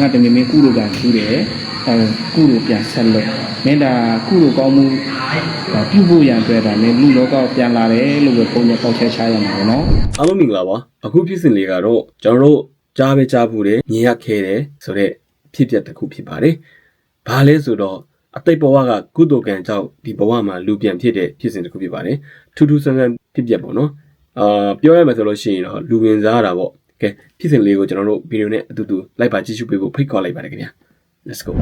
ငါတမင်မင်းကုလိုကံထူးတယ်အဲကုလိုပြန်ဆက်လို့မင်းဒါကုလိုကောင်းမှုဒါပြုဖို့ရန်အတွက်ဒါမင်းလူလောကပြန်လာတယ်လို့ပဲပုံရပေါက်ချက်ချရမှာပေါ့နော်အားလုံးမင်္ဂလာပါအခုဖြစ်စဉ်လေးကတော့ကျွန်တော်တို့ကြားပဲကြားဘူးတယ်မြင်ရခဲတယ်ဆိုတော့ဖြစ်ပျက်တစ်ခုဖြစ်ပါတယ်ဘာလဲဆိုတော့အတိတ်ဘဝကကုသိုလ်ကံကြောင့်ဒီဘဝမှာလူပြန်ဖြစ်တဲ့ဖြစ်စဉ်တစ်ခုဖြစ်ပါတယ်ထူးထူးဆန်းဆန်းဖြစ်ပျက်ပေါ့နော်အာပြောရမယ်ဆိုလို့ရှိရင်တော့လူဝင်စားတာပေါ့ ကဲဖြစ်စဉ်လေးကိုကျွန်တော်တို့ဗီဒီယိုနဲ့အတူတူလိုက်ပါကြည့်ရှုပေးဖို့ဖိတ်ခေါ်လိုက်ပါတယ်ခင်ဗျာ let's go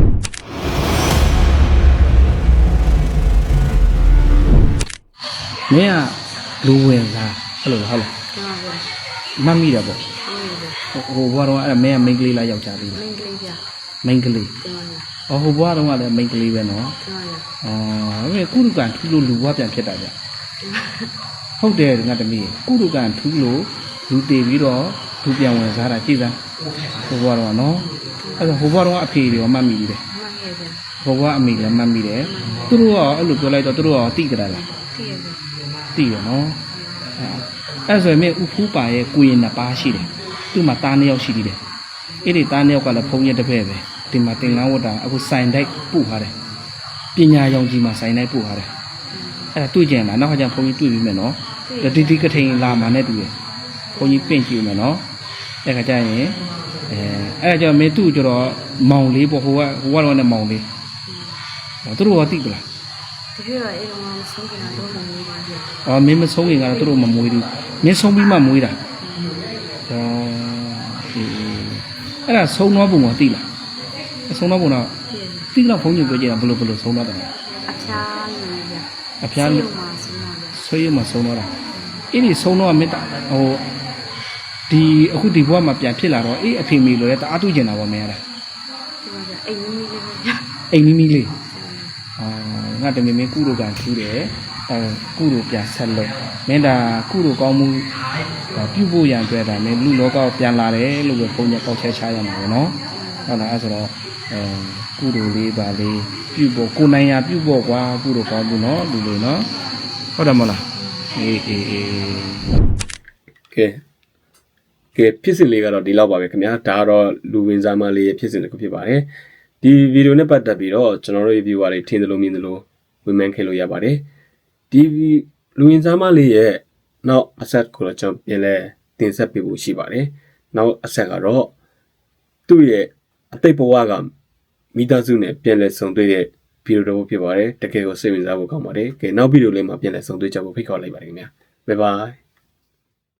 မင်းကလူဝင်လားအဲ့လိုလားဟုတ်လားကျွန်တော်ပြောမှတ်မိတယ်ပေါ့ဟုတ်ပြီဟိုဟိုဘွားတော့အဲ့ဒါမင်းကမိန်းကလေးလားယောက်ျားလေးလားမင်းကလေးပြမိန်းကလေးကျွန်တော်ရအော်ဟိုဘွားတော့ကလည်းမိန်းကလေးပဲနော်ကျွန်တော်ရအော်မင်းကုလူကံထူးလို့လူဘွားပြန်ဖြစ်တာဗျဟုတ်တယ်ငါတမီးကုလူကံထူးလို့လူတည်ပြီးတော့ လူပြန်ဝင်စားတာကြည့်စမ်းဟိုဘွားတော့ကနော်အဲ့ဒါဟိုဘွားတော့ကအဖေတွေရောမှတ်မိတယ်မှတ်ခဲ့ပြန်ဟိုဘွားအမေလည်းမှတ်မိတယ်သူတို့ကအဲ့လိုပြောလိုက်တော့သူတို့ကတိကြတာလားသိရပြန်တိရနော်အဲ့ဆိုရင်မင်းဥဖူးပါရဲ့ကိုရင်နှစ်ပါးရှိတယ်သူ့မှာသားနှစ်ယောက်ရှိသေးတယ်အဲ့ဒီသားနှစ်ယောက်ကလည်းဖုံးရတစ်ဖက်ပဲဒီမှာတင်ငန်းဝတ်တာအခုစိုင်တိုက်ပို့ထားတယ်ပညာရောင်ကြီးမှာစိုင်တိုက်ပို့ထားတယ်အဲ့ဒါတွေ့ကြင်လားနောက်ခါကျဖုံးကြီးတွေ့ပြီးမယ်နော်ဒီဒီကထိန်လာမှာနဲ့တူတယ်ဖုံးကြီးပင့်ကြည့်မယ်နော် အဲ့ခါကျရင်အဲအဲ့ဒါကြောင့်မင်းသူ့ကျတော့မောင်လေးပေါ့ဟိုကဟိုကတော့နဲ့မောင်လေးသူတို့ကတိပလားတကယ်တော့အဲ့တော့မဆုံးကြတာတော့မနေပါဘူး။အော်မင်းမဆုံးရင်ကတော့သူတို့မမွေးဘူး။မင်းဆုံးပြီးမှမွေးတာ။အော်ဒီအဲ့ဒါဆုံးသွားပုံကသိလား။အဆုံးသွားပုံတော့သိရပြန်သိလားဖုန်းညပြောကြတာဘယ်လိုဘယ်လိုဆုံးသွားတယ်လဲအဖျားယူရပြန်။အဖျားလို့လို့မှဆုံးတော့တယ်ဆွေးရမှာဆုံးသွားတာ။အဲ့ဒီဆုံးတော့မေတ္တာဟို ဒီအခုဒီဘဝမှာပြန်ဖြစ်လာတော့အေးအဖေမေလိုလဲတအားတူးကျင်တာပေါ့မင်းရတယ်ကျွန်တော်ရအိမ်မီးလေးပဲပြန်။အိမ်မီမီလေး။အော်ငါတမင်မင်းကုလိုကံထူးတယ်။အဲကုလိုပြန်ဆက်လို့မင်းဒါကုလိုကောင်းမှုဒါပြုဖို့ရန်အတွက်ဒါမင်းလူလောကပြန်လာတယ်လို့ပဲပုံရပေါက်ချက်ချရမှာပေါ့နော်။ဟုတ်လားအဲ့ဆိုတော့အဲကုလိုလေးပါလေးပြုဖို့ကိုယ်နိုင်ရာပြုဖို့ကွာကုလိုကောင်းမှုနော်လူလေးနော်။ဟုတ်တယ်မဟုတ်လား။အေးအေးအေးကဲ ကဲဖြစ်စဉ်လေးကတော့ဒီလောက်ပါပဲခင်ဗျာဒါကတော့လူဝင်စားမလေးရဲ့ဖြစ်စဉ်တစ်ခုဖြစ်ပါတယ်ဒီဗီဒီယိုနဲ့ပတ်သက်ပြီးတော့ကျွန်တော်တို့ရဲ့ viewer တွေထင်သလိုမြင်သလိုဝေမှန်းခဲ့လို့ရပါတယ်ဒီလူဝင်စားမလေးရဲ့နောက်အဆက်ကိုတော့ကျွန်တော်ပြန်လဲတင်ဆက်ပေးဖို့ရှိပါတယ်နောက်အဆက်ကတော့သူ့ရဲ့အတိတ်ဘဝကမိသားစုနဲ့ပြန်လဲဆုံတွေ့တဲ့ဗီဒီယိုတစ်ခုဖြစ်ပါတယ်တကယ်ကိုစိတ်ဝင်စားဖို့ကောင်းပါတယ်ကဲနောက်ဗီဒီယိုလေးမှာပြန်လဲဆုံတွေ့ကြဖို့ဖိတ်ခေါ်လိုက်ပါတယ်ခင်ဗျာ bye bye